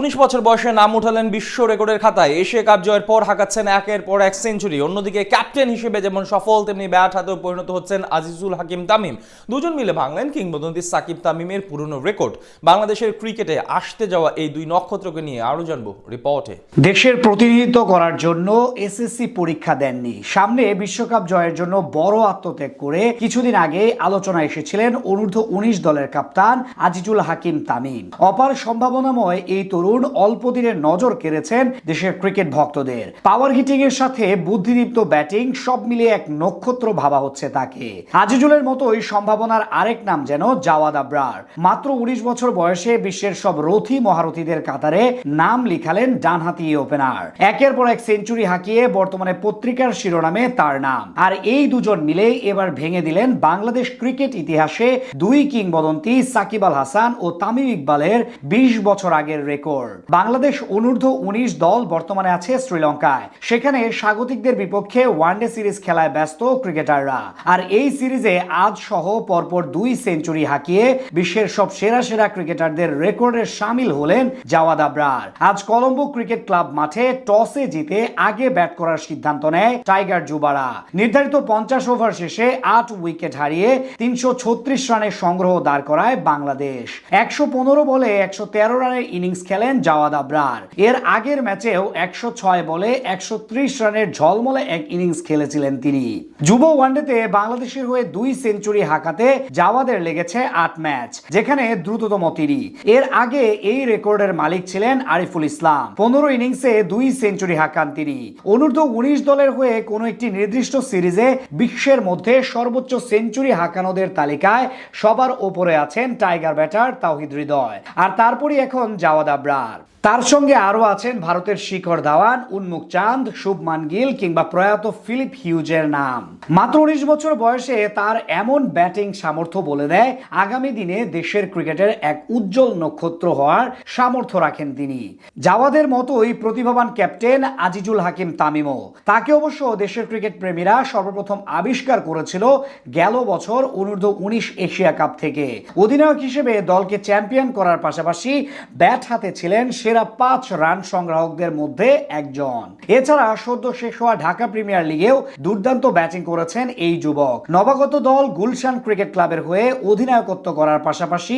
উনিশ বছর বয়সে নাম উঠালেন বিশ্ব রেকর্ডের খাতায়। এশিয়া কাপ জয়ের পর হাঁকাচ্ছেন একের পর এক সেঞ্চুরি। অন্যদিকে ক্যাপ্টেন হিসেবে যেমন সফল, তেমনি ব্যাট হাতেও পরিণত হচ্ছেন আজিজুল হাকিম তামিম। দুজন মিলে ভাঙলেন কিংবদন্তি সাকিব তামিমের পুরনো রেকর্ড। বাংলাদেশের ক্রিকেটে আসতে যাওয়া এই দুই নক্ষত্রকে নিয়ে আরও জানব রিপোর্টে। দেশের প্রতিনিধিত্ব করার জন্য এসএসসি পরীক্ষা দেননি। সামনে বিশ্বকাপ জয়ের জন্য বড় আত্মত্যাগ করে কিছুদিন আগে আলোচনা এসেছিলেন অনূর্ধ্ব উনিশ দলের কাপ্তান আজিজুল হাকিম তামিম। অপার সম্ভাবনাময় এই তরুণ অল্প দিনের নজর কেড়েছেন দেশের ক্রিকেট ভক্তদের। পাওয়ার হিটিং এর সাথে বুদ্ধিদীপ্ত ব্যাটিং, সব মিলিয়ে এক নক্ষত্র ভাবা হচ্ছে তাকে। আজিজুলের মতোই সম্ভাবনার আরেক নাম যেন জাওয়াদ আবরার। মাত্র উনিশ বছর বয়সে বিশ্বের সব রথী মহারথীদের কাতারে নাম লিখালেন ডানহাতি ওপেনার। একের পর এক সেঞ্চুরি হাঁকিয়ে বর্তমানে পত্রিকার শিরোনামে তার নাম। আর এই দুজন মিলে এবার ভেঙে দিলেন বাংলাদেশ ক্রিকেট ইতিহাসে দুই কিংবদন্তি সাকিব আল হাসান ও তামিম ইকবালের বিশ বছর আগের রেকর্ড। বাংলাদেশ অনূর্ধ্ব উনিশ দল বর্তমানে আছে শ্রীলঙ্কায়। সেখানে স্বাগতিকদের বিপক্ষে ওয়ানডে সিরিজ খেলায় ব্যস্ত ক্রিকেটাররা। আর এই সিরিজে আজ সহ পরপর দুই সেঞ্চুরি হাঁকিয়ে বিশ্বের সব সেরা সেরা ক্রিকেটারদের রেকর্ডে সামিল হলেন জাওয়াদ আবরার। আজ কলম্বো ক্রিকেট ক্লাব মাঠে টসে জিতে আগে ব্যাট করার সিদ্ধান্ত নেয় টাইগার জুবারা নির্ধারিত পঞ্চাশ ওভার শেষে আট উইকেট হারিয়ে তিনশো ছত্রিশ রানের সংগ্রহ দাঁড় করায় বাংলাদেশ। একশো পনেরো বলে একশো তেরো রানের ইনিংস খেলেন জাওয়াদ আবরার। এর আগের ম্যাচেও একশো ছয় বলে একশো ত্রিশ রানের ঝলমলে এক ইনিংস খেলেছিলেন তিনি। যুব ওয়ানডেতে বাংলাদেশের হয়ে দুই সেঞ্চুরি হাঁকাতে জাওয়াদের লেগেছে আট ম্যাচ, যেখানে দ্রুততম তিনি। এর আগে এই রেকর্ডের মালিক ছিলেন আরিফুল ইসলাম। পনেরো ইনিংসে দুই সেঞ্চুরি হাঁকান তিনি। অনূর্ধ্ব উনিশ দলের হয়ে কোনো একটি নির্দিষ্ট সিরিজে বিশ্বের মধ্যে সর্বোচ্চ সেঞ্চুরি হাঁকানোদের তালিকায় সবার ওপরে আছেন টাইগার ব্যাটার তাওহিদ হৃদয়। আর তারপরই এখন জাওয়াদ আবরার তার সঙ্গে আরও আছেন ভারতের শিখর ধাওয়ান উন্মুক চাঁদ, শুভমান গিল কিংবা প্রয়াত ফিলিপ হিউজের নাম। মাত্র উনিশ বছর বয়সে তার এমন ব্যাটিং সামর্থ্য বলে দেয়, আগামী দিনে দেশের ক্রিকেটের এক উজ্জ্বল নক্ষত্র হওয়ার সামর্থ্য রাখেন তিনি। জাওয়াদের মতোই প্রতিভাবান ক্যাপ্টেন আজিজুল হাকিম তামিমও। তাকে অবশ্য দেশের ক্রিকেট প্রেমীরা সর্বপ্রথম আবিষ্কার করেছিল গেল বছর অনূর্ধ্ব উনিশ এশিয়া কাপ থেকে। অধিনায়ক হিসেবে দলকে চ্যাম্পিয়ন করার পাশাপাশি ব্যাট হাতে ছিলেন সেরা পাঁচ রান সংগ্রাহকদের মধ্যে একজন। এছাড়া সদ্য শেষ হওয়া ঢাকা প্রিমিয়ার লিগেও দুর্দান্ত ব্যাটিং করেছেন এই যুবক। নবাগত দল গুলশান ক্রিকেট ক্লাবের হয়ে অধিনায়কত্ব করার পাশাপাশি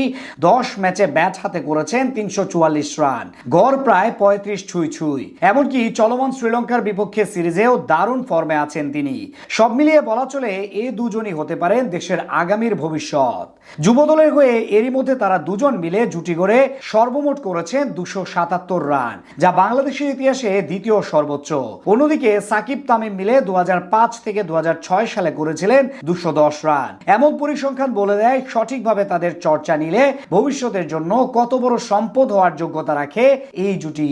দশ ম্যাচে ব্যাট হাতে করেছেন তিনশো চুয়াল্লিশ রান। গড় প্রায় পঁয়ত্রিশ ছুঁই ছুঁই এমনকি চলমান শ্রীলঙ্কার বিপক্ষে সিরিজেও দারুণ ফর্মে আছেন তিনি। সব মিলিয়ে বলা চলে এ দুজনই হতে পারেন দেশের আগামীর ভবিষ্যৎ। যুব দলের হয়ে এরই মধ্যে তারা দুজন মিলে জুটি গড়ে সর্বমোট করেছেন দুশো সাতাত্তর রান, যা বাংলাদেশের ইতিহাসে দ্বিতীয় সর্বোচ্চ। অন্যদিকে সাকিব তামিম মিলে দু হাজার পাঁচ থেকে দু হাজার ছয় সালে করেছিলেন দুশো রান। এমন পরিসংখ্যান বলে দেয়, সঠিকভাবে তাদের চর্চা নিলে ভবিষ্যতের জন্য কত বড় সম্পদ হওয়ার যোগ্যতা রাখে এই জুটি।